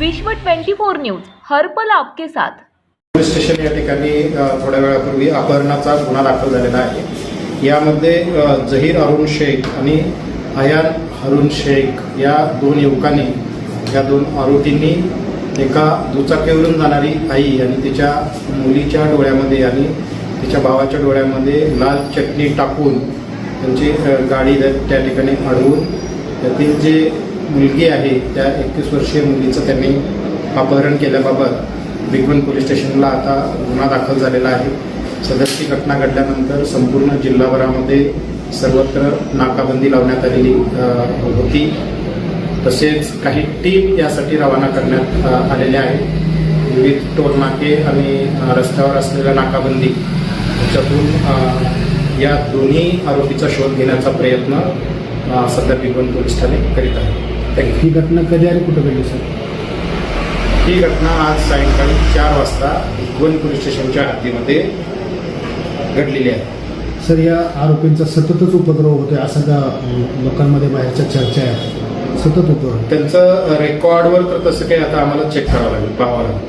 विश्व 24 न्यूज हर्पल आपके साथ. पोलीस स्टेशन या ठिकाणी थोड्या वेळापूर्वी अपहरणाचा गुन्हा दाखल झालेला आहे. यामध्ये जहीर अरुण शेख आणि अयान अरुण शेख या दोन युवकांनी या दोन आरोपींनी एका दुचाकीवरून जाणारी आई आणि तिच्या मुलीच्या डोळ्यामध्ये आणि तिच्या भावाच्या डोळ्यामध्ये लाल चटणी टाकून त्यांची गाडी त्या- त्या ठिकाणी अडवून त्यातील जे मुलगी आहे त्या एकवीस वर्षीय मुलीचं त्यांनी अपहरण केल्याबाबत भिगवण पोलीस स्टेशनला आता गुन्हा दाखल झालेला आहे. सदरची घटना घडल्यानंतर संपूर्ण जिल्हाभरामध्ये सर्वत्र नाकाबंदी लावण्यात आलेली होती. तसेच काही टीम यासाठी रवाना करण्यात आलेल्या आहेत विविध टोलनाके आणि रस्त्यावर असलेल्या नाकाबंदी याच्यातून या दोन्ही आरोपीचा शोध घेण्याचा प्रयत्न सध्या भिगवण पोलीस ठाणे करीत आहे ही घटना कधी आणि कुठं घडली सर ही घटना आज सायंकाळी चार वाजता भिगवण पोलीस स्टेशनच्या हद्दीमध्ये घडलेली आहे. सर या आरोपींचा सततच उपद्रव होतोय असं का अं, लोकांमध्ये बाहेरच्या चर्चा आहे. सतत उपद्रव. त्यांचं रेकॉर्डवर तर तसं काही आता आम्हाला चेक करावं लागेल पाहावं लागेल.